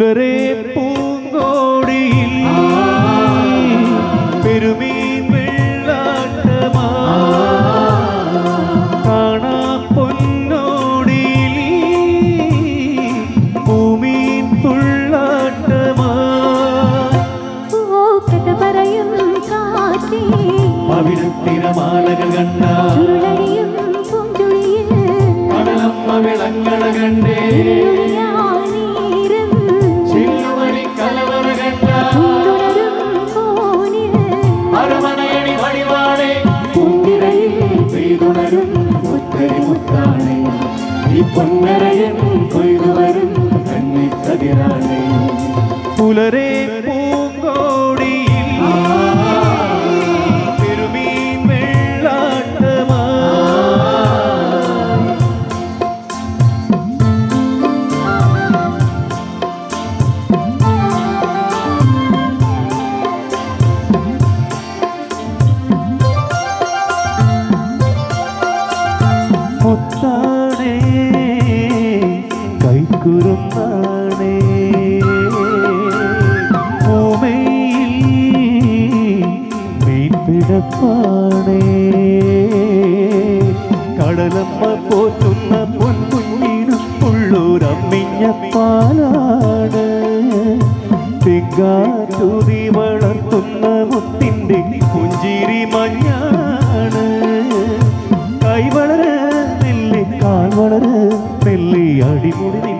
പുലരെ പൂങ്കോടിയിൽ പൊന്നരയൻ കൊയ്തുവരും വരും പുലരേ പുലരെ മീൻപിടപ്പാണേ കടലമ്മ പോറ്റുന്ന പൊൻകുഞ്ഞിനും ഉള്ളൂരമ്മിഞ്ഞ പാലാണ്. തിങ്കാറ്റുതി വളർത്തുന്ന മുത്തിന്റെ പുഞ്ചിരി മഞ്ഞാണ്. കൈ വളര് നെല്ലി കാൽ വളര് നെല്ലി അടിമുടി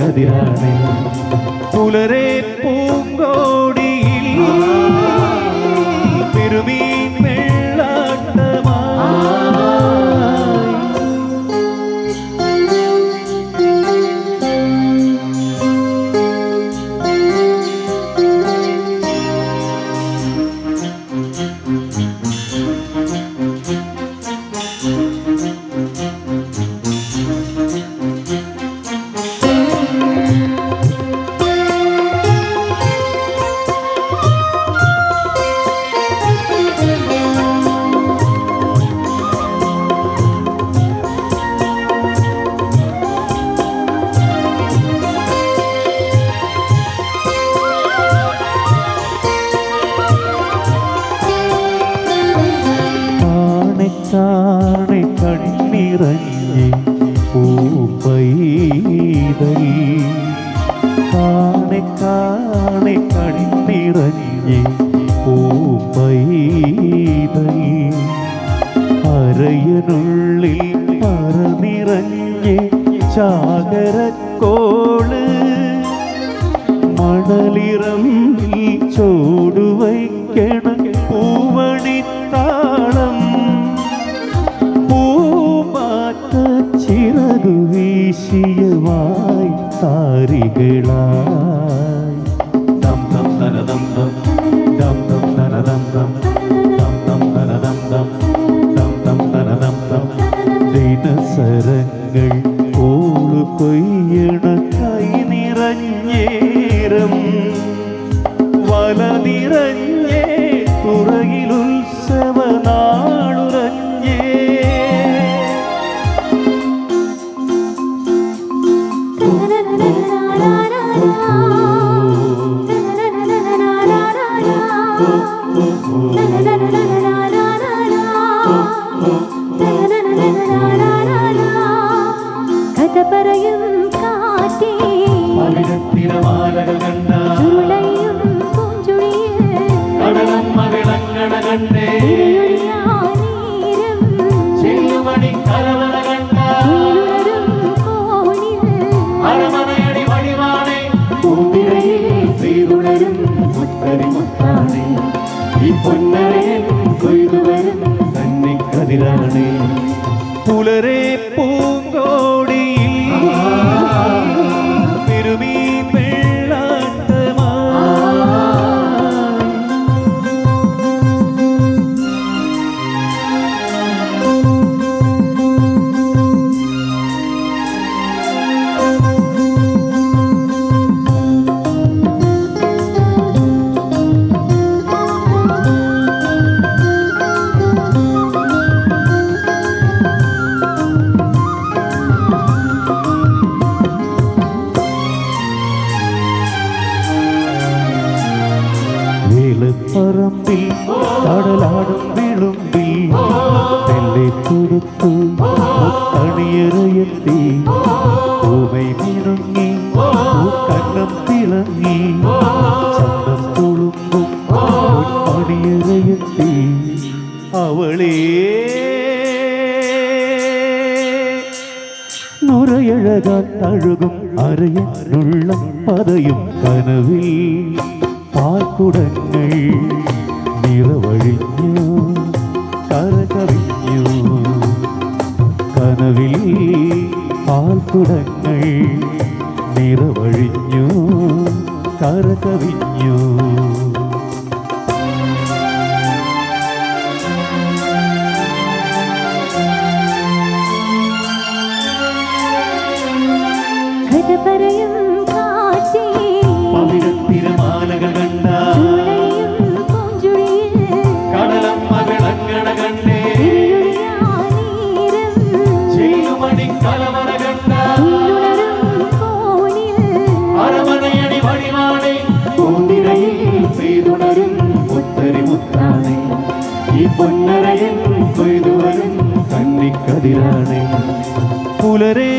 കന്നിക്കതിരാണേ പുലരെ പൂപ്പൈതൽ. കാണെ കാണെ കണ്ണിറങ്ങി പൂപ്പൈതൽ. അരയനുള്ളിൽ പറനിറങ്ങി ചാകരക്കോൾ. മണലിറമ്പിൽ ചോടുവയ്ക്കണം പൂവണിത്താളം താരികളായി ദം ദം ദന ദം ദം. ദം ദം ദന ദം ദം. ദം ദം കൈ നിറഞ്ഞേരം വല നിറഞ്ഞേ മുത്തരി മുത്താണേ ഈ പൊന്നരയൻ കൊയ്തു വരും കന്നിക്കതിരാണേ പുലരെ പൂങ്കോടിയിൽ கொடுத்து முத்தணியருயர்த்தி பூவை மினுங்கி கண்ணம் திளங்கி சந்தம் துளுங்கும் முத்தணியருயர்த்தி அவளே நுரையழகால் அழுகும் அறையின் உள்ளம் பதையும் கனவில் பார்க்குடங்கள் പാൽക്കുടങ്ങൾ നിറവഴിഞ്ഞു കരകവിഞ്ഞു. പൊന്നരയിൽ കൊയ്തുവരും കന്നിക്കതിരാണേ പുലരെ